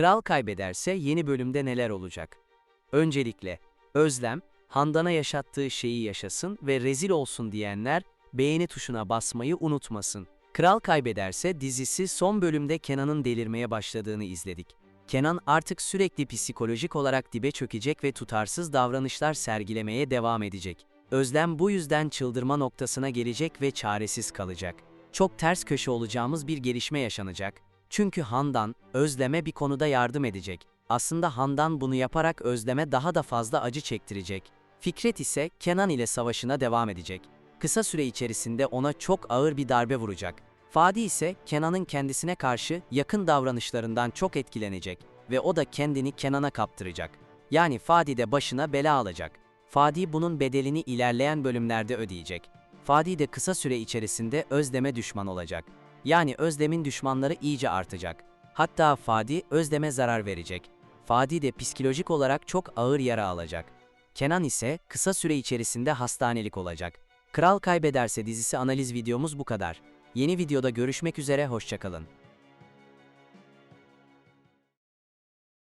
Kral kaybederse yeni bölümde neler olacak? Öncelikle, Özlem, Handan'a yaşattığı şeyi yaşasın ve rezil olsun diyenler beğeni tuşuna basmayı unutmasın. Kral kaybederse dizisi son bölümde Kenan'ın delirmeye başladığını izledik. Kenan artık sürekli psikolojik olarak dibe çökecek ve tutarsız davranışlar sergilemeye devam edecek. Özlem bu yüzden çıldırma noktasına gelecek ve çaresiz kalacak. Çok ters köşe olacağımız bir gelişme yaşanacak. Çünkü Handan, Özlem'e bir konuda yardım edecek. Aslında Handan bunu yaparak Özlem'e daha da fazla acı çektirecek. Fikret ise Kenan ile savaşına devam edecek. Kısa süre içerisinde ona çok ağır bir darbe vuracak. Fadi ise Kenan'ın kendisine karşı yakın davranışlarından çok etkilenecek ve o da kendini Kenan'a kaptıracak. Yani Fadi de başına bela alacak. Fadi bunun bedelini ilerleyen bölümlerde ödeyecek. Fadi de kısa süre içerisinde Özlem'e düşman olacak. Yani Özlem'in düşmanları iyice artacak. Hatta Fadi Özlem'e zarar verecek. Fadi de psikolojik olarak çok ağır yara alacak. Kenan ise kısa süre içerisinde hastanelik olacak. Kral Kaybederse dizisi analiz videomuz bu kadar. Yeni videoda görüşmek üzere, hoşçakalın.